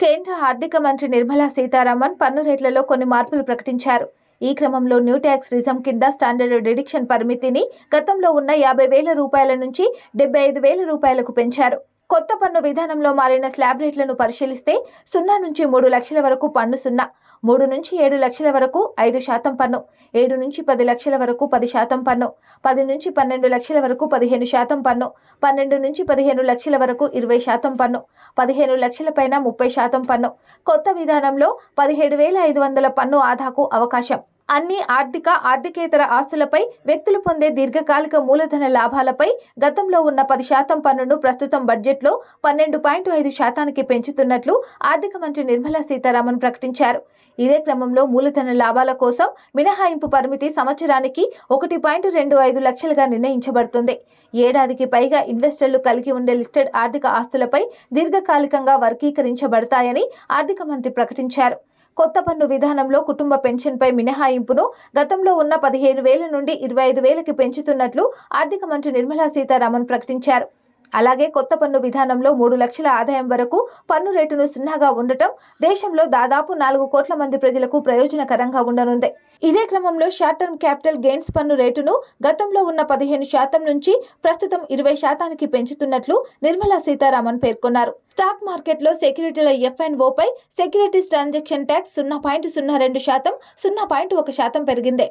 కేంద్ర ఆర్థిక మంత్రి నిర్మలా సీతారామన్ పన్ను రేట్లలో కొన్ని మార్పులు ప్రకటించారు. ఈ క్రమంలో న్యూ ట్యాక్స్ రిజం కింద స్టాండర్డ్ డిడిక్షన్ పరిమితిని గతంలో ఉన్న యాభై వేల రూపాయల నుంచి డెబ్బై ఐదు వేల రూపాయలకు పెంచారు. కొత్త పన్ను విధానంలో మారిన స్లాబ్ రేట్లను పరిశీలిస్తే సున్నా నుంచి మూడు లక్షల వరకు పన్ను సున్నా మూడు నుంచి ఏడు లక్షల వరకు ఐదు శాతం పన్ను ఏడు నుంచి పది లక్షల వరకు పది శాతం పన్ను పది నుంచి పన్నెండు లక్షల వరకు పదిహేను శాతం పన్ను పన్నెండు నుంచి పదిహేను లక్షల వరకు ఇరవై శాతం పన్ను పదిహేను లక్షల పైన ముప్పై శాతం పన్ను. కొత్త విధానంలో పదిహేడు వేల ఐదు వందల పన్ను ఆదాకు అవకాశం. అన్ని ఆర్థిక ఆర్థికేతర ఆస్తులపై వ్యక్తులు పొందే దీర్ఘకాలిక మూలధన లాభాలపై గతంలో ఉన్న పది శాతం పన్నును ప్రస్తుతం బడ్జెట్లో పన్నెండు పాయింట్ ఐదు శాతానికి పెంచుతున్నట్లు ఆర్థిక మంత్రి నిర్మలా సీతారామన్ ప్రకటించారు. ఇదే క్రమంలో మూలధన లాభాల కోసం మినహాయింపు పరిమితి సంవత్సరానికి ఒకటి పాయింట్ రెండు ఐదు లక్షలుగా నిర్ణయించబడుతుంది. ఏడాదికి పైగా ఇన్వెస్టర్లు కలిగి ఉండే లిస్టెడ్ ఆర్థిక ఆస్తులపై దీర్ఘకాలికంగా వర్గీకరించబడతాయని ఆర్థిక మంత్రి ప్రకటించారు. కొత్త పన్ను విధానంలో కుటుంబ పెన్షన్పై మినహాయింపును గతంలో ఉన్న పదిహేను వేల నుండి ఇరవై ఐదు వేలకి పెంచుతున్నట్లు ఆర్థిక మంత్రి నిర్మలా సీతారామన్ ప్రకటించారు. అలాగే కొత్త పన్ను విధానంలో మూడు లక్షల ఆదాయం వరకు పన్ను రేటును సున్నాగా ఉండటం దేశంలో దాదాపు నాలుగు కోట్ల మంది ప్రజలకు ప్రయోజనకరంగా ఉండనుంది. ఇదే క్రమంలో షార్ట్ టర్మ్ క్యాపిటల్ గెయిన్స్ పన్ను రేటును గతంలో ఉన్న పదిహేను శాతం నుంచి ప్రస్తుతం ఇరవై శాతానికి పెంచుతున్నట్లు నిర్మలా సీతారామన్ పేర్కొన్నారు. స్టాక్ మార్కెట్లో సెక్యూరిటీల ఎఫ్ఎన్ఓపై సెక్యూరిటీస్ ట్రాన్సాక్షన్ ట్యాక్స్ సున్నా పాయింట్ సున్నా రెండు శాతం సున్నా పాయింట్ ఒక శాతం పెరిగింది.